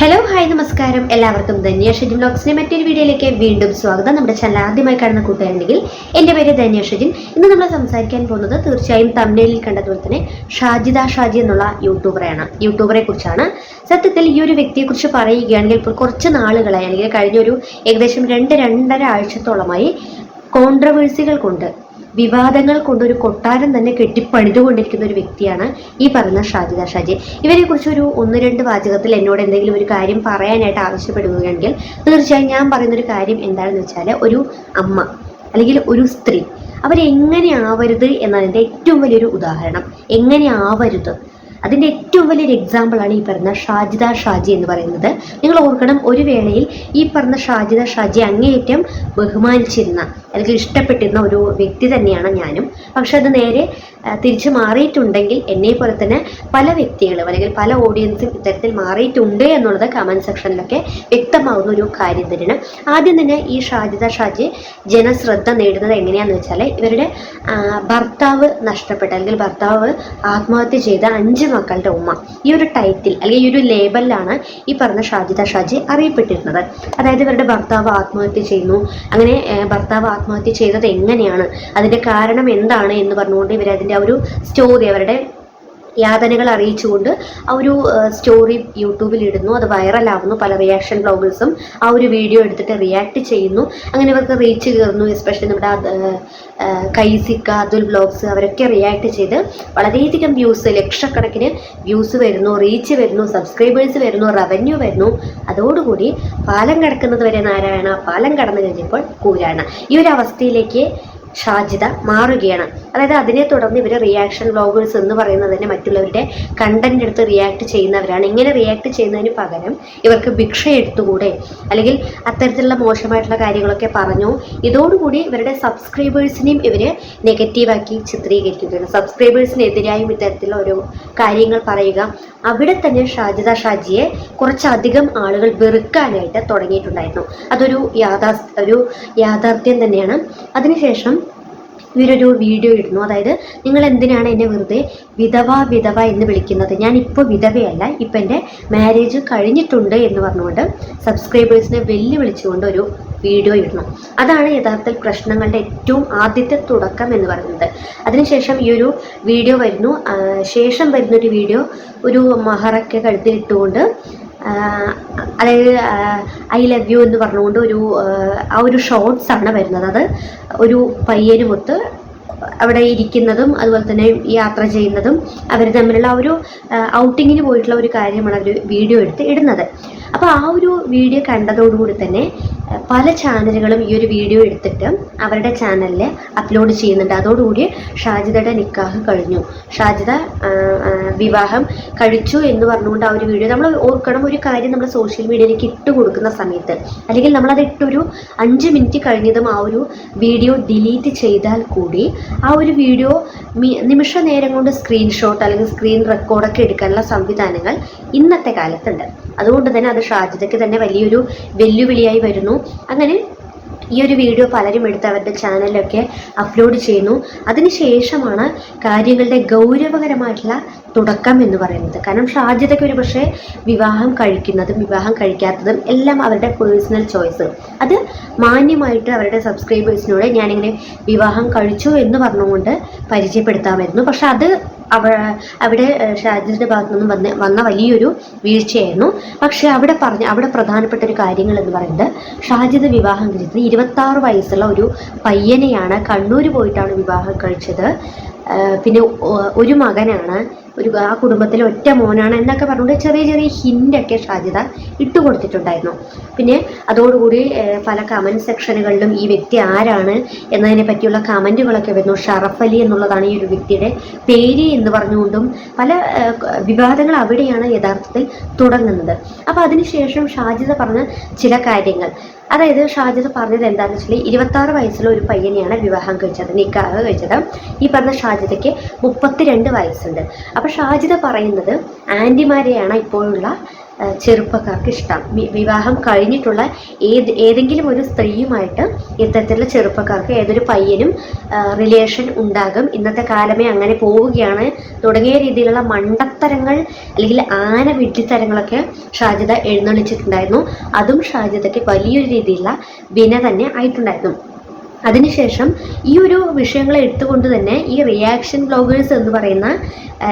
Hello hi നമസ്കാരം. എല്ലാവർക്കും ധന്യാഷജിൻ ബ്ലോഗ്സിന്റെ മറ്റൊരു വീഡിയോയിലേക്ക് വീണ്ടും സ്വാഗതം. നമ്മുടെ ചാനൽ ആദ്യമായി കാണുന്ന കൂട്ടുകാരുണ്ടെങ്കിൽ എന്റെ പേര് ധന്യാഷജിൻ ഇന്ന് നമ്മൾ സംസാരിക്കാൻ പോകുന്നത് തീർച്ചയായും തമിഴിൽ കണ്ടതുപോലെ തന്നെ ഷാജിദ ഷാജി എന്നുള്ള യൂട്യൂബറെയാണ്. യൂട്യൂബറെ കുറിച്ചാണ് സത്യത്തിൽ ഈ ഒരു വ്യക്തിയെക്കുറിച്ച് പറയുകയാണെങ്കിൽ ഇപ്പോൾ കുറച്ച് നാളുകളായി അല്ലെങ്കിൽ കഴിഞ്ഞൊരു ഏകദേശം രണ്ട് രണ്ടര ആഴ്ചത്തോളമായി കോൺട്രവേഴ്സികൾ കൊണ്ട് വിവാദങ്ങൾ കൊണ്ടൊരു കൊട്ടാരം തന്നെ കെട്ടിപ്പണിതുകൊണ്ടിരിക്കുന്ന ഒരു വ്യക്തിയാണ് ഈ പറയുന്ന ഷാജിദ ഷാജി. ഇവരെ കുറിച്ച് ഒരു ഒന്ന് രണ്ട് വാചകത്തിൽ എന്നോട് എന്തെങ്കിലും ഒരു കാര്യം പറയാനായിട്ട് ആവശ്യപ്പെടുകയാണെങ്കിൽ തീർച്ചയായും ഞാൻ പറയുന്ന ഒരു കാര്യം എന്താണെന്ന് വെച്ചാൽ ഒരു അമ്മ അല്ലെങ്കിൽ ഒരു സ്ത്രീ. അവരെങ്ങനെ ആവരുത് എന്നതിന്റെ ഏറ്റവും വലിയൊരു ഉദാഹരണം. എങ്ങനെ ആവരുത്? അതിന്റെ ഏറ്റവും വലിയൊരു എക്സാമ്പിളാണ് ഈ പറഞ്ഞ ഷാജിദ ഷാജി എന്ന് പറയുന്നത്. നിങ്ങൾ ഓർക്കണം ഒരു വേളയിൽ ഈ പറഞ്ഞ ഷാജിദ ഷാജി അങ്ങേയറ്റം ബഹുമാനിച്ചിരുന്ന അല്ലെങ്കിൽ ഇഷ്ടപ്പെട്ടിരുന്ന ഒരു വ്യക്തി തന്നെയാണ് ഞാനും. പക്ഷെ അത് നേരെ തിരിച്ചു മാറിയിട്ടുണ്ടെങ്കിൽ എന്നെ പോലെ തന്നെ പല വ്യക്തികളും അല്ലെങ്കിൽ പല ഓഡിയൻസും ഇത്തരത്തിൽ മാറിയിട്ടുണ്ട് എന്നുള്ളത് കമന്റ് സെക്ഷനിലൊക്കെ വ്യക്തമാകുന്ന ഒരു കാര്യം തന്നെയാണ്. ആദ്യം തന്നെ ഈ ഷാജിദ ഷാജി ജനശ്രദ്ധ നേടുന്നത് എങ്ങനെയാന്ന് വെച്ചാൽ ഇവരുടെ ഭർത്താവ് നഷ്ടപ്പെട്ട അല്ലെങ്കിൽ ഭർത്താവ് ആത്മഹത്യ ചെയ്ത അഞ്ച് മക്കളുടെ ഉമ്മ. ഈ ഒരു ടൈറ്റിൽ അല്ലെങ്കിൽ ഈ ഒരു ലേബലിലാണ് ഈ പറഞ്ഞ ഷാജിദ ഷാജി അറിയപ്പെട്ടിരുന്നത്. അതായത് ഇവരുടെ ഭർത്താവ് ആത്മഹത്യ ചെയ്യുന്നു. അങ്ങനെ ഭർത്താവ് ആത്മഹത്യ ചെയ്തത് എങ്ങനെയാണ്? അതിന്റെ കാരണം എന്താണ് എന്ന് പറഞ്ഞുകൊണ്ട് ഇവരതിന്റെ ആ ഒരു സ്റ്റോറി അവരുടെ യാതനകൾ അറിയിച്ചുകൊണ്ട് ആ ഒരു സ്റ്റോറി യൂട്യൂബിൽ ഇടുന്നു. അത് വൈറലാവുന്നു. പല റിയാക്ഷൻ ബ്ലോഗേഴ്സും ആ ഒരു വീഡിയോ എടുത്തിട്ട് റിയാക്ട് ചെയ്യുന്നു. അങ്ങനെ ഇവർക്ക് റീച്ച് കയറുന്നു. എസ്പെഷ്യലി നമ്മുടെ കൈസിക്ക അതുൽ ബ്ലോഗ്സ് അവരൊക്കെ റിയാക്ട് ചെയ്ത് വളരെയധികം വ്യൂസ് ലക്ഷക്കണക്കിന് വ്യൂസ് വരുന്നു. റീച്ച് വരുന്നു. സബ്സ്ക്രൈബേഴ്സ് വരുന്നു. റവന്യൂ വരുന്നു. അതോടുകൂടി പാലം കിടക്കുന്നത് വരെ നാരായണ പാലം കടന്നു കഴിഞ്ഞപ്പോൾ കൂരാണ്. ഈ ഒരു അവസ്ഥയിലേക്ക് ഷാജിദ മാറുകയാണ്. അതായത് അതിനെ തുടർന്ന് ഇവർ റിയാക്ഷൻ വ്ളോഗേഴ്സ് എന്ന് പറയുന്നത് തന്നെ മറ്റുള്ളവരുടെ കണ്ടന്റ് എടുത്ത് റിയാക്ട് ചെയ്യുന്നവരാണ്. ഇങ്ങനെ റിയാക്ട് ചെയ്യുന്നതിന് പകരം ഇവർക്ക് ഭിക്ഷ എടുത്തുകൂടെ? അല്ലെങ്കിൽ അത്തരത്തിലുള്ള മോശമായിട്ടുള്ള കാര്യങ്ങളൊക്കെ പറഞ്ഞു. ഇതോടുകൂടി ഇവരുടെ സബ്സ്ക്രൈബേഴ്സിനെയും ഇവർ നെഗറ്റീവാക്കി ചിത്രീകരിക്കുകയാണ്. സബ്സ്ക്രൈബേഴ്സിനെതിരായും ഇത്തരത്തിലുള്ള ഓരോ കാര്യങ്ങൾ പറയുക അവിടെ തന്നെ ഷാജിദ ഷാജിയെ കുറച്ചധികം ആളുകൾ വെറുക്കാനായിട്ട് തുടങ്ങിയിട്ടുണ്ടായിരുന്നു. അതൊരു യാഥാ ഒരു യാഥാർത്ഥ്യം തന്നെയാണ്. അതിനുശേഷം ഇവരൊരു വീഡിയോ ഇടുന്നു. അതായത് നിങ്ങൾ എന്തിനാണ് എന്നെ വെറുതെ വിധവ വിധവ എന്ന് വിളിക്കുന്നത്? ഞാൻ ഇപ്പോൾ വിധവയല്ല ഇപ്പം എന്റെ മാരേജ് കഴിഞ്ഞിട്ടുണ്ട് എന്ന് പറഞ്ഞുകൊണ്ട് സബ്സ്ക്രൈബേഴ്സിനെ വെല്ലുവിളിച്ചുകൊണ്ട് ഒരു വീഡിയോ ഇടുന്നു അതാണ് യഥാർത്ഥത്തിൽ പ്രശ്നങ്ങളുടെ ഏറ്റവും ആദ്യത്തെ തുടക്കം എന്ന് പറയുന്നത്. അതിനുശേഷം ഈ ഒരു വീഡിയോ വരുന്നു. ശേഷം വരുന്നൊരു വീഡിയോ ഒരു മഹറൊക്കെ കഴുത്തിലിട്ടുകൊണ്ട് അതായത് ഐ ലവ് യു എന്ന് പറഞ്ഞുകൊണ്ട് ഒരു ആ, ഒരു ഷോർട്സ് ആണ് വരുന്നത്. അത് ഒരു പയ്യനുമൊത്ത് അവിടെ ഇരിക്കുന്നതും അതുപോലെ തന്നെ യാത്ര ചെയ്യുന്നതും അവർ തമ്മിലുള്ള ഒരു ഔട്ടിങ്ങിന് പോയിട്ടുള്ള ഒരു കാര്യമാണ് അവർ വീഡിയോ എടുത്ത് ഇടുന്നത്. അപ്പോൾ ആ ഒരു വീഡിയോ കണ്ടതോടുകൂടി തന്നെ പല ചാനലുകളും ഈ ഒരു വീഡിയോ എടുത്തിട്ട് അവരുടെ ചാനലിൽ അപ്ലോഡ് ചെയ്യുന്നുണ്ട്. അതോടുകൂടി ഷാജിദയുടെ നിക്കാഹ് കഴിഞ്ഞു. ഷാജിദ വിവാഹം കഴിച്ചു എന്ന് പറഞ്ഞുകൊണ്ട് ആ ഒരു വീഡിയോ നമ്മൾ ഓർക്കണം. ഒരു കാര്യം നമ്മൾ സോഷ്യൽ മീഡിയയിലേക്ക് ഇട്ട് കൊടുക്കുന്ന സമയത്ത് അല്ലെങ്കിൽ നമ്മളത് ഇട്ടൊരു അഞ്ച് മിനിറ്റ് കഴിഞ്ഞതും ആ ഒരു വീഡിയോ ഡിലീറ്റ് ചെയ്താൽ കൂടി ആ ഒരു വീഡിയോ നിമിഷ നേരം കൊണ്ട് സ്ക്രീൻഷോട്ട് അല്ലെങ്കിൽ സ്ക്രീൻ റെക്കോർഡൊക്കെ എടുക്കാനുള്ള സംവിധാനങ്ങൾ ഇന്നത്തെ കാലത്തുണ്ട്. അതുകൊണ്ട് തന്നെ അത് ഷാജിദയ്ക്ക് തന്നെ വലിയൊരു വെല്ലുവിളിയായി വരുന്നു. അങ്ങനെ ഈ ഒരു വീഡിയോ പലരും എടുത്ത് അവരുടെ ചാനലിലൊക്കെ അപ്ലോഡ് ചെയ്യുന്നു. അതിനുശേഷമാണ് കാര്യങ്ങളുടെ ഗൗരവകരമായിട്ടുള്ള തുടക്കം എന്ന് പറയുന്നത്. കാരണം ഷാജിതയ്ക്ക് ഒരു പക്ഷേ വിവാഹം കഴിക്കുന്നതും വിവാഹം കഴിക്കാത്തതും എല്ലാം അവരുടെ പേഴ്സണൽ ചോയ്സ് അത് മാന്യമായിട്ട് അവരുടെ സബ്സ്ക്രൈബേഴ്സിനോട് ഞാനിങ്ങനെ വിവാഹം കഴിച്ചു എന്ന് പറഞ്ഞുകൊണ്ട് പരിചയപ്പെടുത്താമായിരുന്നു. പക്ഷെ അത് അവ അവിടെ ഷാജിന്റെ ഭാഗത്തു നിന്നും വന്ന വന്ന വലിയൊരു വീഴ്ചയായിരുന്നു. പക്ഷേ അവിടെ പറഞ്ഞ അവിടെ പ്രധാനപ്പെട്ട ഒരു കാര്യങ്ങൾ എന്ന് പറയുന്നത് ഷാജിദ് വിവാഹം കഴിച്ചത് ഇരുപത്തി ആറ് വയസ്സുള്ള ഒരു പയ്യനെയാണ് കണ്ണൂർ പോയിട്ടാണ് വിവാഹം കഴിച്ചത്. പിന്നെ ഒരു മകനാണ് ഒരു ആ കുടുംബത്തിലെ ഒറ്റ മോനാണ് എന്നൊക്കെ പറഞ്ഞുകൊണ്ട് ചെറിയ ചെറിയ ഹിന്റൊക്കെ ഷാജിദ ഇട്ട് കൊടുത്തിട്ടുണ്ടായിരുന്നു. പിന്നെ അതോടുകൂടി പല കമന്റ് സെക്ഷനുകളിലും ഈ വ്യക്തി ആരാണ് എന്നതിനെ പറ്റിയുള്ള കമന്റുകളൊക്കെ വരുന്നു. ഷറഫ് അലി എന്നുള്ളതാണ് ഈ ഒരു വ്യക്തിയുടെ പേര് എന്ന് പറഞ്ഞുകൊണ്ടും പല വിവാദങ്ങൾ അവിടെയാണ് യഥാർത്ഥത്തിൽ തുടങ്ങുന്നത്. അപ്പോൾ അതിനുശേഷം ഷാജിദ പറഞ്ഞ ചില കാര്യങ്ങൾ. അതായത് ഷാജിദ പറഞ്ഞത് എന്താണെന്ന് വെച്ചാൽ ഇരുപത്താറ് വയസ്സുള്ള ഒരു പയ്യനെയാണ് വിവാഹം കഴിച്ചത് നിക്കാഹ് കഴിച്ചത്. ഈ പറഞ്ഞ ഷാജിദയ്ക്ക് മുപ്പത്തിരണ്ട് വയസ്സുണ്ട്. അപ്പോൾ ഷാജിദ പറയുന്നത് ആന്റിമാരെയാണ് ഇപ്പോഴുള്ള ചെറുപ്പക്കാർക്ക് ഇഷ്ടം വിവാഹം കഴിഞ്ഞിട്ടുള്ള ഏത് ഏതെങ്കിലും ഒരു സ്ത്രീയുമായിട്ട് ഇത്തരത്തിലുള്ള ചെറുപ്പക്കാർക്ക് ഏതൊരു പയ്യനും റിലേഷൻ ഉണ്ടാകും. ഇന്നത്തെ കാലമേ അങ്ങനെ പോവുകയാണ്. തുടങ്ങിയ രീതിയിലുള്ള മണ്ടത്തരങ്ങൾ അല്ലെങ്കിൽ ആന വിഡ്ഢിത്തരങ്ങളൊക്കെ ഷാജിദ എഴുന്നള്ളിച്ചിട്ടുണ്ടായിരുന്നു. അതും ഷാജിദയ്ക്ക് വലിയൊരു രീതിയിലുള്ള വിന തന്നെ ആയിട്ടുണ്ടായിരുന്നു. അതിനുശേഷം ഈ ഒരു വിഷയങ്ങളെ എടുത്തുകൊണ്ട് തന്നെ ഈ റിയാക്ഷൻ ബ്ലോഗേഴ്സ് എന്ന് പറയുന്ന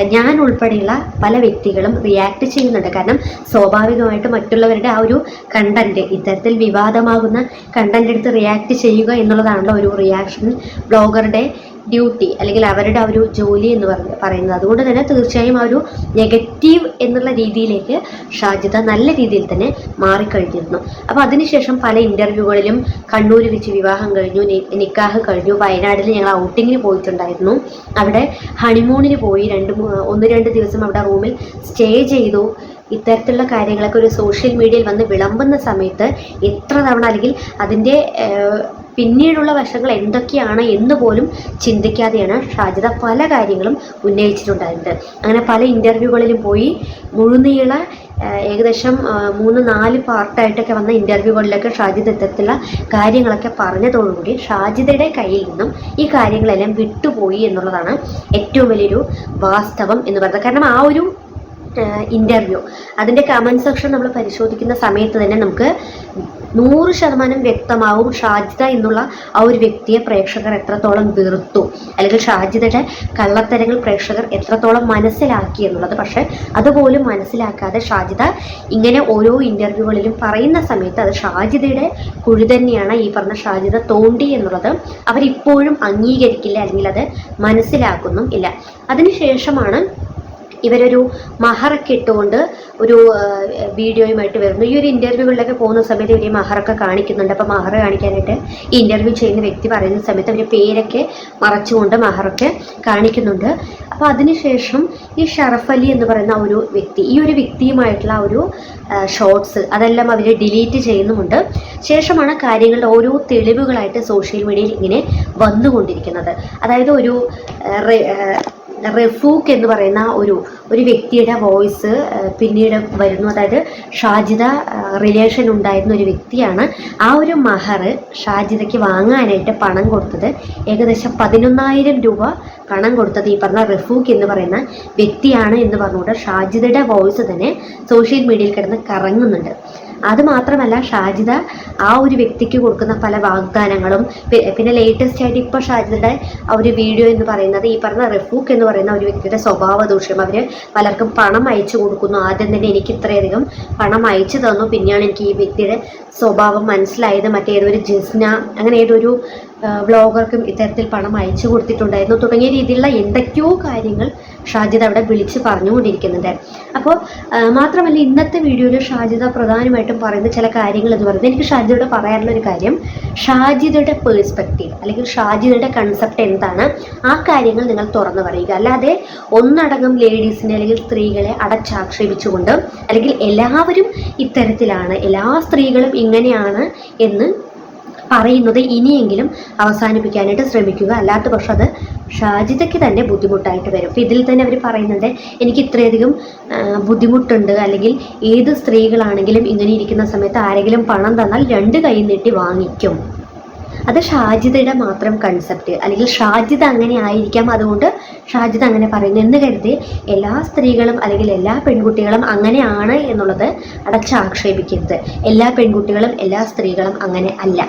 ഞാൻ ഉൾപ്പെടെയുള്ള പല വ്യക്തികളും റിയാക്ട് ചെയ്യുന്നുണ്ട്. കാരണം സ്വാഭാവികമായിട്ട് മറ്റുള്ളവരുടെ ആ ഒരു കണ്ടന്റ് ഇത്തരത്തിൽ വിവാദമാകുന്ന കണ്ടന്റ് എടുത്ത് റിയാക്ട് ചെയ്യുക എന്നുള്ളതാണല്ലോ ഒരു റിയാക്ഷൻ ബ്ലോഗറുടെ ഡ്യൂട്ടി അല്ലെങ്കിൽ അവരുടെ ആ ഒരു ജോലി എന്ന് പറഞ്ഞ് പറയുന്നത്. അതുകൊണ്ട് തന്നെ തീർച്ചയായും ആ ഒരു നെഗറ്റീവ് എന്നുള്ള രീതിയിലേക്ക് ഷാജിദ നല്ല രീതിയിൽ തന്നെ മാറിക്കഴിഞ്ഞിരുന്നു. അപ്പോൾ അതിനുശേഷം പല ഇന്റർവ്യൂകളിലും കണ്ണൂരിൽ വെച്ച് വിവാഹം കഴിഞ്ഞു നിക്കാഹ് കഴിഞ്ഞു വയനാടിൽ ഞങ്ങൾ ഔട്ടിങ്ങിന് പോയിട്ടുണ്ടായിരുന്നു. അവിടെ ഹണിമൂണിന് പോയി രണ്ട് ഒന്ന് രണ്ട് ദിവസം അവിടെ റൂമിൽ സ്റ്റേ ചെയ്തു. ഇത്തരത്തിലുള്ള കാര്യങ്ങളൊക്കെ ഒരു സോഷ്യൽ മീഡിയയിൽ വന്ന് വിളമ്പുന്ന സമയത്ത് എത്ര തവണ അല്ലെങ്കിൽ അതിന്റെ പിന്നീടുള്ള വശങ്ങൾ എന്തൊക്കെയാണ് എന്ന് പോലും ചിന്തിക്കാതെയാണ് ഷാജിദ പല കാര്യങ്ങളും ഉന്നയിച്ചിട്ടുണ്ടായിരുന്നത്. അങ്ങനെ പല ഇന്റർവ്യൂകളിലും പോയി മുഴുനീള ഏകദേശം മൂന്ന് നാല് പാർട്ടായിട്ടൊക്കെ വന്ന ഇന്റർവ്യൂകളിലൊക്കെ ഷാജിദ് ഇത്തരത്തിലുള്ള കാര്യങ്ങളൊക്കെ പറഞ്ഞതോടുകൂടി ഷാജിദയുടെ കയ്യിൽ നിന്നും ഈ കാര്യങ്ങളെല്ലാം വിട്ടുപോയി എന്നുള്ളതാണ് ഏറ്റവും വലിയൊരു വാസ്തവം എന്ന് പറയുന്നത്. കാരണം ആ ഒരു ഇന്റർവ്യൂ അതിന്റെ കമന്റ് സെക്ഷൻ നമ്മൾ പരിശോധിക്കുന്ന സമയത്ത് തന്നെ നമുക്ക് നൂറ് ശതമാനം വ്യക്തമാവും ഷാജിദ എന്നുള്ള ആ ഒരു വ്യക്തിയെ പ്രേക്ഷകർ എത്രത്തോളം വീർത്തു അല്ലെങ്കിൽ ഷാജിദയുടെ കള്ളത്തരങ്ങൾ പ്രേക്ഷകർ എത്രത്തോളം മനസ്സിലാക്കി എന്നുള്ളത്. പക്ഷെ അതുപോലും മനസ്സിലാക്കാതെ ഷാജിദ ഇങ്ങനെ ഓരോ ഇന്റർവ്യൂകളിലും പറയുന്ന സമയത്ത് അത് ഷാജിദയുടെ കുഴി തന്നെയാണ് ഈ പറഞ്ഞ ഷാജിദ തോണ്ടി എന്നുള്ളത് അവരിപ്പോഴും അംഗീകരിക്കില്ല. അല്ലെങ്കിൽ അത് മനസ്സിലാക്കുന്നും ഇല്ല. അതിനുശേഷമാണ് ഇവരൊരു മഹറൊക്കെ ഇട്ടുകൊണ്ട് ഒരു വീഡിയോയുമായിട്ട് വരുന്നു. ഈ ഒരു ഇന്റർവ്യൂകളിലൊക്കെ പോകുന്ന സമയത്ത് ഇവർ മഹറൊക്കെ കാണിക്കുന്നുണ്ട്. അപ്പോൾ മഹർ കാണിക്കാനായിട്ട് ഈ ഇന്റർവ്യൂ ചെയ്യുന്ന വ്യക്തി പറയുന്ന സമയത്ത് അവർ പേരൊക്കെ മറച്ചുകൊണ്ട് മഹറൊക്കെ കാണിക്കുന്നുണ്ട്. അപ്പോൾ അതിനുശേഷം ഈ ഷറഫ് അലി എന്ന് പറയുന്ന ഒരു വ്യക്തി ഈ ഒരു വ്യക്തിയുമായിട്ടുള്ള ഒരു ഷോർട്സ് അതെല്ലാം അവർ ഡിലീറ്റ് ചെയ്യുന്നുമുണ്ട്. ശേഷമാണ് കാര്യങ്ങളുടെ ഓരോ തെളിവുകളായിട്ട് സോഷ്യൽ മീഡിയയിൽ ഇങ്ങനെ വന്നുകൊണ്ടിരിക്കുന്നത്. അതായത് ഒരു റഫൂഖ് എന്ന് പറയുന്ന ഒരു ഒരു വ്യക്തിയുടെ വോയിസ് പിന്നീട് വരുന്നു. അതായത് ഷാജിദ റിലേഷൻ ഉണ്ടായിരുന്ന ഒരു വ്യക്തിയാണ്. ആ ഒരു മഹർ ഷാജിദയ്ക്ക് വാങ്ങാനായിട്ട് പണം കൊടുത്തത് ഏകദേശം പതിനൊന്നായിരം രൂപ പണം കൊടുത്തത് ഈ പറഞ്ഞ റഫൂഖ് എന്ന് പറയുന്ന വ്യക്തിയാണ് എന്ന് പറഞ്ഞുകൊണ്ട് ഷാജിദയുടെ വോയിസ് തന്നെ സോഷ്യൽ മീഡിയയിൽ കിടന്ന് കറങ്ങുന്നുണ്ട്. അത് മാത്രമല്ല ഷാജിദ ആ ഒരു വ്യക്തിക്ക് കൊടുക്കുന്ന പല വാഗ്ദാനങ്ങളും പിന്നെ ലേറ്റസ്റ്റ് ആയിട്ട് ഇപ്പോൾ ഷാജിദയുടെ ആ ഒരു വീഡിയോ എന്ന് പറയുന്നത് ഈ പറഞ്ഞ റഫൂഖ് എന്ന് പറയുന്ന ഒരു വ്യക്തിയുടെ സ്വഭാവ ദൂഷ്യം. അവർ പലർക്കും പണം അയച്ചു കൊടുക്കുന്നു. ആദ്യം തന്നെ എനിക്ക് ഇത്രയധികം പണം അയച്ചു തന്നു. പിന്നെയാണ് എനിക്ക് ഈ വ്യക്തിയുടെ സ്വഭാവം മനസ്സിലായത്. മറ്റേതൊരു ജിസ്ന അങ്ങനെ ഏതൊരു വ്ളോഗർക്കും ഇത്തരത്തിൽ പണം അയച്ചു കൊടുത്തിട്ടുണ്ടായിരുന്നു. തുടങ്ങിയ രീതിയിലുള്ള എന്തൊക്കെയോ കാര്യങ്ങൾ ഷാജിദ അവിടെ വിളിച്ച് പറഞ്ഞുകൊണ്ടിരിക്കുന്നുണ്ട്. അപ്പോൾ മാത്രമല്ല ഇന്നത്തെ വീഡിയോയിൽ ഷാജിദ പ്രധാനമായിട്ടും പറയുന്ന ചില കാര്യങ്ങൾ എന്ന് പറയുന്നത് എനിക്ക് ഷാജിദയോട് പറയാനുള്ള ഒരു കാര്യം ഷാജിദയുടെ പേഴ്സ്പെക്റ്റീവ് അല്ലെങ്കിൽ ഷാജിദയുടെ കൺസെപ്റ്റ് എന്താണ്? ആ കാര്യങ്ങൾ നിങ്ങൾ തുറന്നു പറയുക. അല്ലാതെ ഒന്നടങ്കം ലേഡീസിനെ അല്ലെങ്കിൽ സ്ത്രീകളെ അടച്ചാക്ഷേപിച്ചുകൊണ്ട് അല്ലെങ്കിൽ എല്ലാവരും ഇത്തരത്തിലാണ് എല്ലാ സ്ത്രീകളും ഇങ്ങനെയാണ് എന്ന് പറയുന്നത് ഇനിയെങ്കിലും അവസാനിപ്പിക്കാനായിട്ട് ശ്രമിക്കുക. അല്ലാത്ത പക്ഷം അത് ഷാജിതയ്ക്ക് തന്നെ ബുദ്ധിമുട്ടായിട്ട് വരും. ഇതിൽ തന്നെ അവർ പറയുന്നുണ്ട് എനിക്ക് ഇത്രയധികം ബുദ്ധിമുട്ടുണ്ട്. അല്ലെങ്കിൽ ഏത് സ്ത്രീകളാണെങ്കിലും ഇങ്ങനെ ഇരിക്കുന്ന സമയത്ത് ആരെങ്കിലും പണം തന്നാൽ രണ്ട് കൈ നീട്ടി വാങ്ങിക്കും. അത് ഷാജിദയുടെ മാത്രം കൺസെപ്റ്റ് അല്ലെങ്കിൽ ഷാജിദ അങ്ങനെ ആയിരിക്കാം അതുകൊണ്ട് ഷാജിദ അങ്ങനെ പറയുന്നു. എന്ന് കരുതി എല്ലാ സ്ത്രീകളും അല്ലെങ്കിൽ എല്ലാ പെൺകുട്ടികളും അങ്ങനെയാണ് എന്നുള്ളത് അടച്ചാക്ഷേപിക്കരുത്. എല്ലാ പെൺകുട്ടികളും എല്ലാ സ്ത്രീകളും അങ്ങനെ അല്ല.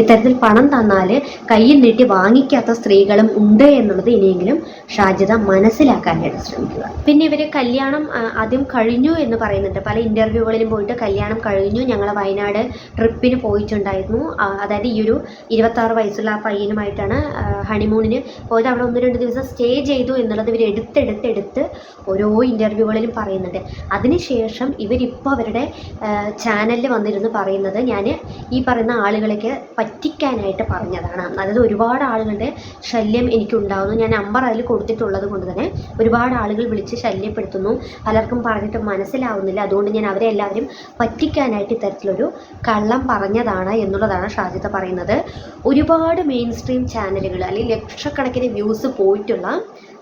ഇത്തരത്തിൽ പണം തന്നാൽ കയ്യിൽ നീട്ടി വാങ്ങിക്കാത്ത സ്ത്രീകളും ഉണ്ട് എന്നുള്ളത് ഇനിയെങ്കിലും ഷാജിദ മനസ്സിലാക്കാനായിട്ട് ശ്രമിക്കുക. പിന്നെ ഇവർ കല്യാണം ആദ്യം കഴിഞ്ഞു എന്ന് പറയുന്നുണ്ട്. പല ഇന്റർവ്യൂകളിലും പോയിട്ട് കല്യാണം കഴിഞ്ഞു. ഞങ്ങൾ വയനാട് ട്രിപ്പിന് പോയിട്ടുണ്ടായിരുന്നു. അതായത് ഈ ഒരു ഇരുപത്താറ് വയസ്സുള്ള ആ പയ്യനുമായിട്ടാണ് ഹണിമൂണിന് പോയത്. അവിടെ ഒന്ന് രണ്ട് ദിവസം സ്റ്റേ ചെയ്തു എന്നുള്ളത് ഇവർ എടുത്തെടുത്തെടുത്ത് ഓരോ ഇന്റർവ്യൂകളിലും പറയുന്നുണ്ട്. അതിനുശേഷം ഇവരിപ്പോൾ അവരുടെ ചാനലിൽ വന്നിരുന്ന് പറയുന്നത് ഞാൻ ഈ പറയുന്ന ആളുകളൊക്കെ പറ്റിക്കാനായിട്ട് പറഞ്ഞതാണ്. അതായത് ഒരുപാട് ആളുകളുടെ ശല്യം എനിക്കുണ്ടാകുന്നു ഞാൻ നമ്പർ അതിൽ കൊടുത്തിട്ടുള്ളത് കൊണ്ട് തന്നെ ഒരുപാട് ആളുകൾ വിളിച്ച് ശല്യപ്പെടുത്തുന്നു. പലർക്കും പറഞ്ഞിട്ട് മനസ്സിലാവുന്നില്ല. അതുകൊണ്ട് ഞാൻ അവരെ എല്ലാവരും പറ്റിക്കാനായിട്ട് ഇത്തരത്തിലൊരു കള്ളം പറഞ്ഞതാണ് എന്നുള്ളതാണ് ഷാജിത്ത പറയുന്നത്. ഒരുപാട് മെയിൻ സ്ട്രീം ചാനലുകൾ അല്ലെങ്കിൽ ലക്ഷക്കണക്കിന് വ്യൂസ് പോയിട്ടുള്ള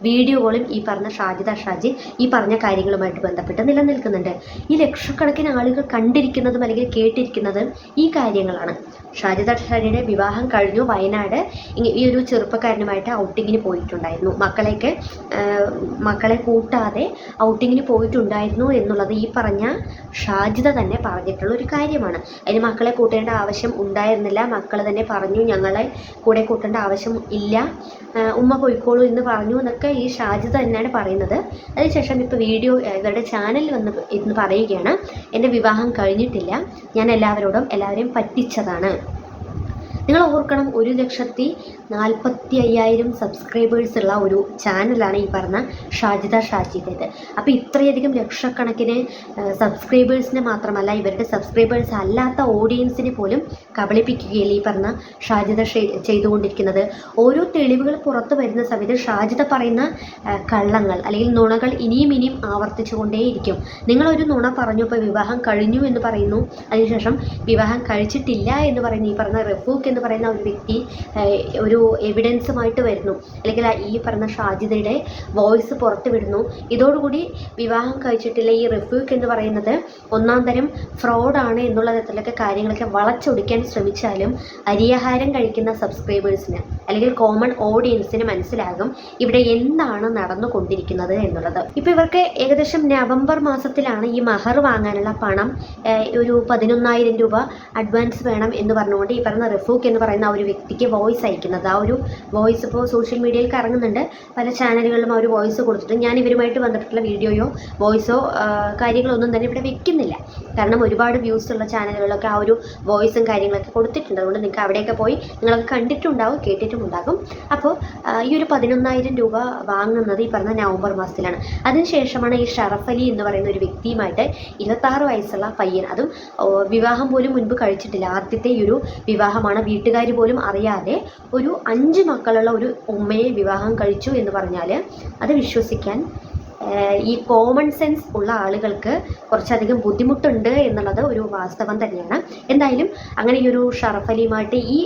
വീഡിയോകളും ഈ പറഞ്ഞ ഷാജിദ ഷാജി ഈ പറഞ്ഞ കാര്യങ്ങളുമായിട്ട് ബന്ധപ്പെട്ട് നിലനിൽക്കുന്നുണ്ട്. ഈ ലക്ഷക്കണക്കിന് ആളുകൾ കണ്ടിരിക്കുന്നതും അല്ലെങ്കിൽ കേട്ടിരിക്കുന്നതും ഈ കാര്യങ്ങളാണ്. ഷാജിദ ഷാജിയുടെ വിവാഹം കഴിഞ്ഞു. വയനാട് ഈ ഒരു ചെറുപ്പക്കാരനുമായിട്ട് ഔട്ടിങ്ങിന് പോയിട്ടുണ്ടായിരുന്നു. മക്കളെയൊക്കെ മക്കളെ കൂട്ടാതെ ഔട്ടിങ്ങിന് പോയിട്ടുണ്ടായിരുന്നു എന്നുള്ളത് ഈ പറഞ്ഞ ഷാജിദ തന്നെ പറഞ്ഞിട്ടുള്ള ഒരു കാര്യമാണ്. അതിന് മക്കളെ കൂട്ടേണ്ട ആവശ്യം ഉണ്ടായിരുന്നില്ല. മക്കൾ തന്നെ പറഞ്ഞു ഞങ്ങളെ കൂടെ കൂട്ടേണ്ട ആവശ്യം ഇല്ല. ഉമ്മ പോയിക്കോളൂ എന്ന് പറഞ്ഞു എന്നൊക്കെ ഈ ഷാജിദ തന്നെയാണ് പറയുന്നത്. അതിനുശേഷം ഇപ്പോൾ വീഡിയോ ഇവരുടെ ചാനലിൽ വന്ന് ഇന്ന് പറയുകയാണ് എന്റെ വിവാഹം കഴിഞ്ഞിട്ടില്ല. ഞാൻ എല്ലാവരോടും എല്ലാവരെയും പറ്റിച്ചതാണ്. നിങ്ങൾ ഓർക്കണം ഒരു ലക്ഷത്തി നാൽപ്പത്തി അയ്യായിരം സബ്സ്ക്രൈബേഴ്സ് ഉള്ള ഒരു ചാനലാണ് ഈ പറഞ്ഞ ഷാജിദ ഷാജിദേത്. അപ്പോൾ ഇത്രയധികം ലക്ഷക്കണക്കിന് സബ്സ്ക്രൈബേഴ്സിനെ മാത്രമല്ല ഇവരുടെ സബ്സ്ക്രൈബേഴ്സ് അല്ലാത്ത ഓഡിയൻസിനെ പോലും കബളിപ്പിക്കുകയല്ലേ ഈ പറഞ്ഞ ഷാജിദ ചെയ്തുകൊണ്ടിരിക്കുന്നത്. ഓരോ തെളിവുകൾ പുറത്തു വരുന്ന സമയത്ത് ഷാജിദ പറയുന്ന കള്ളങ്ങൾ അല്ലെങ്കിൽ നുണകൾ ഇനിയും ഇനിയും ആവർത്തിച്ചുകൊണ്ടേയിരിക്കും. നിങ്ങളൊരു നുണ പറഞ്ഞു ഇപ്പോൾ വിവാഹം കഴിഞ്ഞു എന്ന് പറയുന്നു. അതിനുശേഷം വിവാഹം കഴിച്ചിട്ടില്ല എന്ന് പറയുന്ന ഈ പറഞ്ഞ റഫൂഖ് എന്ന് പറയുന്ന ഒരു വ്യക്തി ഒരു എവിഡൻസുമായിട്ട് വരുന്നു. അല്ലെങ്കിൽ ഈ പറഞ്ഞ ഷാജിദയുടെ വോയിസ് പുറത്തുവിടുന്നു. ഇതോടുകൂടി വിവാഹം കഴിച്ചിട്ടില്ല. ഈ റിപ്യൂക്ക് എന്ന് പറയുന്നത് ഒന്നാം തരം ഫ്രോഡാണ് എന്നുള്ള തരത്തിലൊക്കെ കാര്യങ്ങളൊക്കെ വളച്ചൊടിക്കാൻ ശ്രമിച്ചാലും അരിയാഹാരം കഴിക്കുന്ന സബ്സ്ക്രൈബേഴ്സിന് അല്ലെങ്കിൽ കോമൺ ഓഡിയൻസിന് മനസ്സിലാകും ഇവിടെ എന്താണ് നടന്നുകൊണ്ടിരിക്കുന്നത് എന്നുള്ളത്. ഇപ്പോൾ ഇവർക്ക് ഏകദേശം നവംബർ മാസത്തിലാണ് ഈ മഹർ വാങ്ങാനുള്ള പണം ഒരു പതിനൊന്നായിരം രൂപ അഡ്വാൻസ് വേണം എന്ന് പറഞ്ഞുകൊണ്ട് ഈ പറയുന്ന റഫൂഖ് എന്ന് പറയുന്ന ആ ഒരു വ്യക്തിക്ക് വോയിസ് അയക്കുന്നത്. ആ ഒരു വോയിസ് ഇപ്പോൾ സോഷ്യൽ മീഡിയയിൽ കറങ്ങുന്നുണ്ട്. പല ചാനലുകളിലും ആ ഒരു വോയിസ് കൊടുത്തിട്ട് ഞാൻ ഇവരുമായിട്ട് ബന്ധപ്പെട്ടുള്ള വീഡിയോയോ വോയിസോ കാര്യങ്ങളൊന്നും തന്നെ ഇവിടെ വെക്കുന്നില്ല. കാരണം ഒരുപാട് വ്യൂസ് ഉള്ള ചാനലുകളിലൊക്കെ ആ ഒരു വോയിസും കാര്യങ്ങളൊക്കെ കൊടുത്തിട്ടുണ്ട്. അതുകൊണ്ട് നിങ്ങൾക്ക് അവിടെയൊക്കെ പോയി നിങ്ങളൊക്കെ കണ്ടിട്ടുണ്ടാവും കേട്ടിട്ടുമുണ്ടാകും അപ്പോൾ ഈ ഒരു പതിനൊന്നായിരം രൂപ വാങ്ങുന്നത് ഈ പറഞ്ഞ നവംബർ മാസത്തിലാണ്. അതിനുശേഷമാണ് ഈ ഷറഫ് അലി എന്ന് പറയുന്ന ഒരു വ്യക്തിയുമായിട്ട് ഇരുപത്താറ് വയസ്സുള്ള പയ്യൻ അതും വിവാഹം പോലും മുൻപ് കഴിച്ചിട്ടില്ല. ആദ്യത്തെ ഈ ഒരു വിവാഹമാണ്. വീട്ടുകാർ പോലും അറിയാതെ ഒരു അഞ്ച് മക്കളുള്ള ഒരു ഉമ്മയെ വിവാഹം കഴിച്ചു എന്ന് പറഞ്ഞാൽ അത് വിശ്വസിക്കാൻ ഈ കോമൺ സെൻസ് ഉള്ള ആളുകൾക്ക് കുറച്ചധികം ബുദ്ധിമുട്ടുണ്ട് എന്നുള്ളത് ഒരു വാസ്തവം തന്നെയാണ്. എന്തായാലും അങ്ങനെ ഈ ഒരു ഷറഫ് അലിയുമായിട്ട് ഈ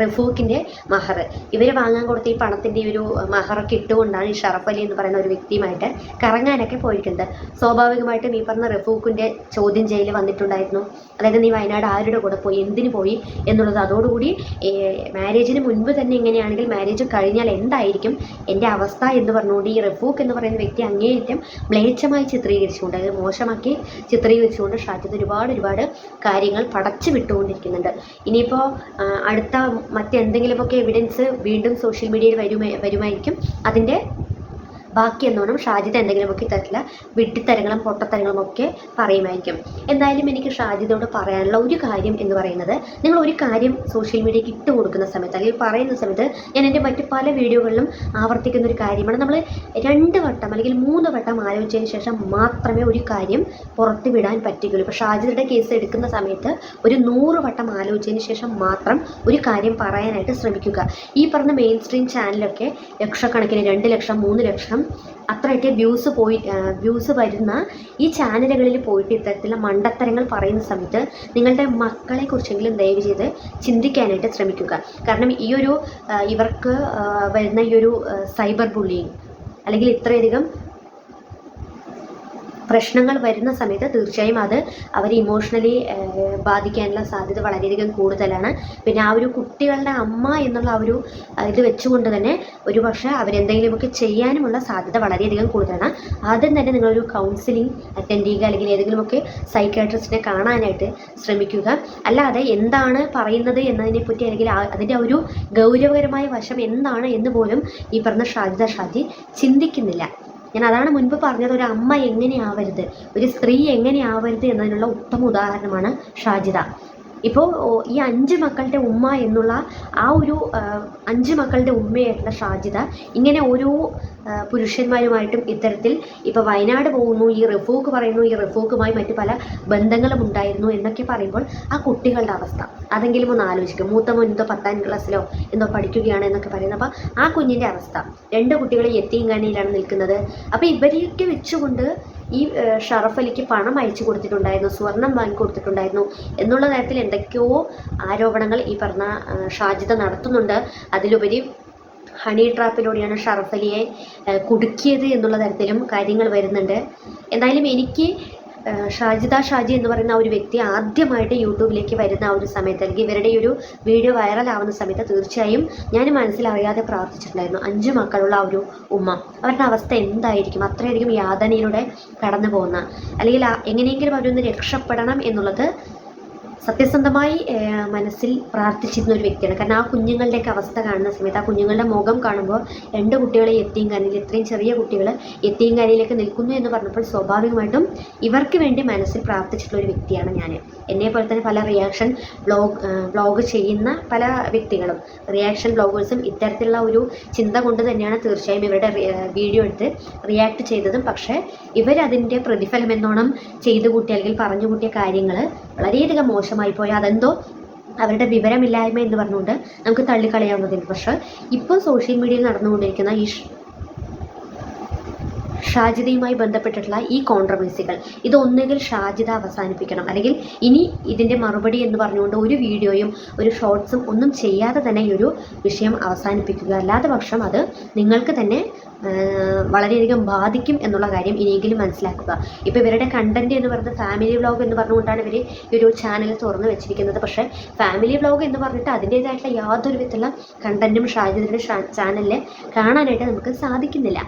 റഫൂഖിന്റെ മഹർ ഇവർ വാങ്ങാൻ കൊടുത്ത ഈ പണത്തിന്റെ ഒരു മഹറൊക്കെ ഇട്ടുകൊണ്ടാണ് ഈ ഷറഫ് അലി എന്ന് പറയുന്ന ഒരു വ്യക്തിയുമായിട്ട് കറങ്ങാനൊക്കെ പോയിരിക്കുന്നത്. സ്വാഭാവികമായിട്ടും ഈ പറഞ്ഞ റഫൂഖിന്റെ ചോദ്യം ചെയ്യൽ വന്നിട്ടുണ്ടായിരുന്നു. അതായത് നീ വയനാട് ആരുടെ കൂടെ പോയി എന്തിനു പോയി എന്നുള്ളത് അതോടുകൂടി മാരേജിന് മുൻപ് തന്നെ ഇങ്ങനെയാണെങ്കിൽ മാരേജ് കഴിഞ്ഞാൽ എന്തായിരിക്കും എന്റെ അവസ്ഥ എന്ന് പറഞ്ഞുകൊണ്ട് ഈ റഫൂഖ് എന്ന് പറയുന്ന വ്യക്തി അങ്ങേയറ്റം മ്ലേച്ഛമായി ചിത്രീകരിച്ചുകൊണ്ട് അതായത് മോശമാക്കി ചിത്രീകരിച്ചുകൊണ്ട് ഷാജിദ് ഒരുപാട് ഒരുപാട് കാര്യങ്ങൾ പടച്ചു വിട്ടുകൊണ്ടിരിക്കുന്നുണ്ട്. ഇനിയിപ്പോൾ അടുത്ത മറ്റെന്തെങ്കിലുമൊക്കെ എവിഡൻസ് വീണ്ടും സോഷ്യൽ മീഡിയയിൽ വരുമായിരിക്കും. അതിന്റെ ബാക്കി എന്നോണം ഷാജിദ് എന്തെങ്കിലുമൊക്കെ തരത്തില്ല വിട്ടിത്തരങ്ങളും പൊട്ടത്തരങ്ങളും ഒക്കെ പറയുമായിരിക്കും. എന്തായാലും എനിക്ക് ഷാജിദോട് പറയാനുള്ള ഒരു കാര്യം എന്ന് പറയുന്നത് നിങ്ങൾ ഒരു കാര്യം സോഷ്യൽ മീഡിയയ്ക്ക് ഇട്ട് കൊടുക്കുന്ന സമയത്ത് അല്ലെങ്കിൽ പറയുന്ന സമയത്ത് ഞാൻ എന്റെ മറ്റു പല വീഡിയോകളിലും ആവർത്തിക്കുന്ന ഒരു കാര്യമാണ്. നമ്മൾ രണ്ട് വട്ടം അല്ലെങ്കിൽ മൂന്ന് വട്ടം ആലോചിച്ചതിന് ശേഷം മാത്രമേ ഒരു കാര്യം പുറത്ത് വിടാൻ പറ്റുകയുള്ളൂ. ഇപ്പോൾ ഷാജിദയുടെ കേസ് എടുക്കുന്ന സമയത്ത് ഒരു നൂറ് വട്ടം ആലോചിച്ചതിന് ശേഷം മാത്രം ഒരു കാര്യം പറയാനായിട്ട് ശ്രമിക്കുക. ഈ പറഞ്ഞ മെയിൻ സ്ട്രീം ചാനലൊക്കെ ലക്ഷക്കണക്കിന് രണ്ട് ലക്ഷം മൂന്ന് ലക്ഷം അത്രയൊക്കെ വ്യൂസ് പോയി വ്യൂസ് വരുന്ന ഈ ചാനലുകളിൽ പോയിട്ട് ഇത്തരത്തിലുള്ള മണ്ടത്തരങ്ങൾ പറയുന്ന സമയത്ത് നിങ്ങളുടെ മക്കളെ കുറിച്ചെങ്കിലും ദയവ് ചെയ്ത് ചിന്തിക്കാനായിട്ട് ശ്രമിക്കുക. കാരണം ഈ ഒരു ഇവർക്ക് വരുന്ന ഈ ഒരു സൈബർ ബുള്ളിങ് അല്ലെങ്കിൽ ഇത്രയധികം പ്രശ്നങ്ങൾ വരുന്ന സമയത്ത് തീർച്ചയായും അത് അവരെ ഇമോഷണലി ബാധിക്കാനുള്ള സാധ്യത വളരെയധികം കൂടുതലാണ്. പിന്നെ ആ ഒരു കുട്ടികളുടെ അമ്മ എന്നുള്ള ആ ഒരു ഇത് വെച്ചുകൊണ്ട് തന്നെ ഒരു പക്ഷേ അവരെന്തെങ്കിലുമൊക്കെ ചെയ്യാനുമുള്ള സാധ്യത വളരെയധികം കൂടുതലാണ്. ആദ്യം തന്നെ നിങ്ങളൊരു കൗൺസിലിംഗ് അറ്റൻഡ് ചെയ്യുക അല്ലെങ്കിൽ ഏതെങ്കിലുമൊക്കെ സൈക്കാട്രിസ്റ്റിനെ കാണാനായിട്ട് ശ്രമിക്കുക. അല്ലാതെ എന്താണ് പറയുന്നത് എന്നതിനെ പറ്റി അല്ലെങ്കിൽ അതിന്റെ ഒരു ഗൗരവകരമായ വശം എന്താണ് എന്ന് പോലും ഈ പറഞ്ഞ ഷാജിദ ഷാജി ചിന്തിക്കുന്നില്ല. ഞാൻ അതാണ് മുൻപ് പറഞ്ഞത് ഒരു അമ്മ എങ്ങനെയാവരുത് ഒരു സ്ത്രീ എങ്ങനെയാവരുത് എന്നതിനുള്ള ഉത്തമ ഉദാഹരണമാണ് ഷാജിദ. ഇപ്പോൾ ഈ അഞ്ച് മക്കളുടെ ഉമ്മ എന്നുള്ള ആ ഒരു അഞ്ച് മക്കളുടെ ഉമ്മയായിട്ടുള്ള ഷാജിദ ഇങ്ങനെ ഓരോ പുരുഷന്മാരുമായിട്ടും ഇത്തരത്തിൽ ഇപ്പോൾ വയനാട് പോകുന്നു ഈ റഫൂക്ക് പറയുന്നു ഈ റഫൂക്കുമായി മറ്റു പല ബന്ധങ്ങളും ഉണ്ടായിരുന്നു എന്നൊക്കെ പറയുമ്പോൾ ആ കുട്ടികളുടെ അവസ്ഥ അതെങ്കിലും ഒന്ന് ആലോചിക്കും. മൂത്ത മുൻതോ പത്താം ക്ലാസ്സിലോ എന്തോ പഠിക്കുകയാണ് എന്നൊക്കെ പറയുന്നത്. അപ്പോൾ ആ കുഞ്ഞിന്റെ അവസ്ഥ. രണ്ട് കുട്ടികളെ എത്തിയും കണ്ണിയിലാണ് നിൽക്കുന്നത്. അപ്പോൾ ഇവരെയൊക്കെ വെച്ചുകൊണ്ട് ഈ ഷറഫ് അലിക്ക് പണം അയച്ചു കൊടുത്തിട്ടുണ്ടായിരുന്നു സ്വർണം വാങ്ങി കൊടുത്തിട്ടുണ്ടായിരുന്നു എന്നുള്ള തരത്തിൽ എന്തൊക്കെയോ ആരോപണങ്ങൾ ഈ പറഞ്ഞ ഷാജിദ നടത്തുന്നുണ്ട്. അതിലുപരി ഹണി ട്രാപ്പിലൂടെയാണ് ഷറഫ് അലിയെ കുടുക്കിയത് എന്നുള്ള തരത്തിലും കാര്യങ്ങൾ വരുന്നുണ്ട്. എന്തായാലും എനിക്ക് ഷാജിദ ഷാജി എന്ന് പറയുന്ന ഒരു വ്യക്തി ആദ്യമായിട്ട് യൂട്യൂബിലേക്ക് വരുന്ന ആ ഒരു സമയത്ത് അല്ലെങ്കിൽ ഇവരുടെ ഒരു വീഡിയോ വൈറലാവുന്ന സമയത്ത് തീർച്ചയായും ഞാൻ മനസ്സിലറിയാതെ പ്രാർത്ഥിച്ചിട്ടുണ്ടായിരുന്നു. അഞ്ച് മക്കളുള്ള ആ ഒരു ഉമ്മ. അവരുടെ അവസ്ഥ എന്തായിരിക്കും? അത്രയധികം യാതനയിലൂടെ കടന്നു പോകുന്ന അല്ലെങ്കിൽ എങ്ങനെയെങ്കിലും അവരൊന്ന് രക്ഷപ്പെടണം എന്നുള്ളത് സത്യസന്ധമായി മനസ്സിൽ പ്രാർത്ഥിച്ചിരുന്ന ഒരു വ്യക്തിയാണ്. കാരണം ആ കുഞ്ഞുങ്ങളുടെയൊക്കെ അവസ്ഥ കാണുന്ന സമയത്ത് ആ കുഞ്ഞുങ്ങളുടെ മുഖം കാണുമ്പോൾ രണ്ട് കുട്ടികളെ എത്തിയും കനിയിൽ ഇത്രയും ചെറിയ കുട്ടികൾ എത്തിയും കനിയിലേക്ക് നിൽക്കുന്നു എന്ന് പറഞ്ഞപ്പോൾ സ്വാഭാവികമായിട്ടും ഇവർക്ക് വേണ്ടി മനസ്സിൽ പ്രാർത്ഥിച്ചിട്ടുള്ള ഒരു വ്യക്തിയാണ് ഞാൻ. എന്നെ പോലെ തന്നെ പല റിയാക്ഷൻ ബ്ലോഗ് ബ്ലോഗ് ചെയ്യുന്ന പല വ്യക്തികളും റിയാക്ഷൻ ബ്ലോഗേഴ്സും ഇത്തരത്തിലുള്ള ഒരു ചിന്ത കൊണ്ട് തന്നെയാണ് തീർച്ചയായും ഇവരുടെ വീഡിയോ എടുത്ത് റിയാക്ട് ചെയ്തതും. പക്ഷേ ഇവരതിന്റെ പ്രതിഫലം എന്നോണം ചെയ്തു കൂട്ടിയ അല്ലെങ്കിൽ പറഞ്ഞു കൂട്ടിയ കാര്യങ്ങൾ വളരെയധികം മോശമായി പോയി. അതെന്തോ അവരുടെ വിവരമില്ലായ്മ എന്ന് പറഞ്ഞുകൊണ്ട് നമുക്ക് തള്ളിക്കളയാവുന്നതിന് പക്ഷേ ഇപ്പോൾ സോഷ്യൽ മീഡിയയിൽ നടന്നുകൊണ്ടിരിക്കുന്ന ഈ ഷാജിതയുമായി ബന്ധപ്പെട്ടിട്ടുള്ള ഈ കോൺട്രവേഴ്സികൾ ഇത് ഒന്നുകിൽ ഷാജിദ അവസാനിപ്പിക്കണം അല്ലെങ്കിൽ ഇനി ഇതിന്റെ മറുപടി എന്ന് പറഞ്ഞുകൊണ്ട് ഒരു വീഡിയോയും ഒരു ഷോർട്സും ഒന്നും ചെയ്യാതെ തന്നെ ഈ ഒരു വിഷയം അവസാനിപ്പിക്കുക. അല്ലാതെ പക്ഷം അത് നിങ്ങൾക്ക് തന്നെ വളരെയധികം ബാധിക്കും എന്നുള്ള കാര്യം ഇനിയെങ്കിലും മനസ്സിലാക്കുക. ഇപ്പോൾ ഇവരുടെ കണ്ടന്റ് എന്ന് പറഞ്ഞ ഫാമിലി വ്ളോഗ് എന്ന് പറഞ്ഞുകൊണ്ടാണ് ഇവർ ഈ ഒരു ചാനൽ തുറന്നു വെച്ചിരിക്കുന്നത്. പക്ഷേ ഫാമിലി വ്ളോഗ് എന്ന് പറഞ്ഞിട്ട് അതിന്റേതായിട്ടുള്ള യാതൊരു വിധത്തിലുള്ള കണ്ടന്റും ഷാജിദയുടെ ചാനലിൽ കാണാനായിട്ട് നമുക്ക് സാധിക്കുന്നില്ല.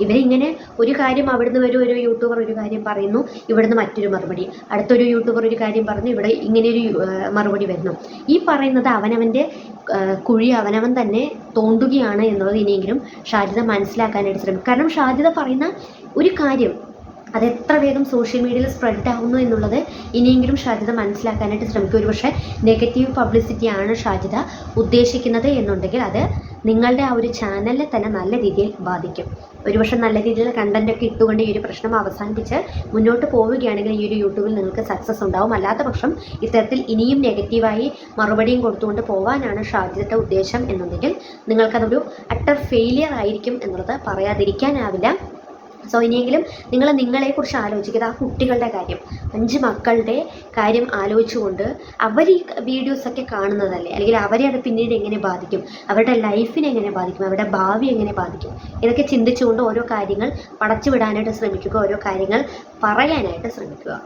ഇവരിങ്ങനെ ഒരു കാര്യം അവിടുന്ന് വരും ഒരു യൂട്യൂബർ ഒരു കാര്യം പറയുന്നു ഇവിടുന്ന് മറ്റൊരു മറുപടി. അടുത്തൊരു യൂട്യൂബർ ഒരു കാര്യം പറഞ്ഞു ഇവിടെ ഇങ്ങനെയൊരു ഒരു മറുപടി വരുന്നു. ഈ പറയുന്നത് അവനവന്റെ കുഴി അവനവൻ തന്നെ തോണ്ടുകയാണ് എന്നുള്ളത് ഇനിയെങ്കിലും ഷാജിദ മനസ്സിലാക്കാനായിട്ട് ശ്രമിക്കും. കാരണം ഷാജിത പറയുന്ന ഒരു കാര്യം അത് എത്ര വേഗം സോഷ്യൽ മീഡിയയിൽ സ്പ്രെഡ് ആവുന്നു എന്നുള്ളത് ഇനിയെങ്കിലും ഷാജിദ മനസ്സിലാക്കാനായിട്ട് ശ്രമിക്കും. ഒരുപക്ഷെ നെഗറ്റീവ് പബ്ലിസിറ്റിയാണ് ഷാജിദ ഉദ്ദേശിക്കുന്നത് എന്നുണ്ടെങ്കിൽ അത് നിങ്ങളുടെ ആ ഒരു ചാനലിനെ തന്നെ നല്ല രീതിയിൽ ബാധിക്കും. ഒരുപക്ഷെ നല്ല രീതിയിൽ ഒക്കെ ഇട്ടുകൊണ്ട് ഈ ഒരു പ്രശ്നം അവസാനിപ്പിച്ച് മുന്നോട്ട് പോവുകയാണെങ്കിൽ ഈ ഒരു യൂട്യൂബിൽ നിങ്ങൾക്ക് സക്സസ് ഉണ്ടാവും. അല്ലാത്ത പക്ഷം ഇത്തരത്തിൽ ഇനിയും നെഗറ്റീവായി മറുപടിയും കൊടുത്തുകൊണ്ട് പോവാനാണ് ഷാജിദയുടെ ഉദ്ദേശം എന്നുണ്ടെങ്കിൽ നിങ്ങൾക്കതൊരു അട്ടർ ഫെയിലിയർ ആയിരിക്കും എന്നുള്ളത് പറയാതിരിക്കാനാവില്ല. സോ ഇനിയെങ്കിലും നിങ്ങൾ നിങ്ങളെക്കുറിച്ച് ആലോചിക്കുക. ആ കുട്ടികളുടെ കാര്യം. അഞ്ച് മക്കളുടെ കാര്യം ആലോചിച്ചുകൊണ്ട് അവർ ഈ വീഡിയോസൊക്കെ കാണുന്നതല്ലേ? അല്ലെങ്കിൽ അവരെ അത് പിന്നീട് എങ്ങനെ ബാധിക്കും? അവരുടെ ലൈഫിനെ എങ്ങനെ ബാധിക്കും? അവരുടെ ഭാവി എങ്ങനെ ബാധിക്കും? ഇതൊക്കെ ചിന്തിച്ചുകൊണ്ട് ഓരോ കാര്യങ്ങൾ പടച്ചു വിടാനായിട്ട് ശ്രമിക്കുക. ഓരോ കാര്യങ്ങൾ പറയാനായിട്ട് ശ്രമിക്കുക.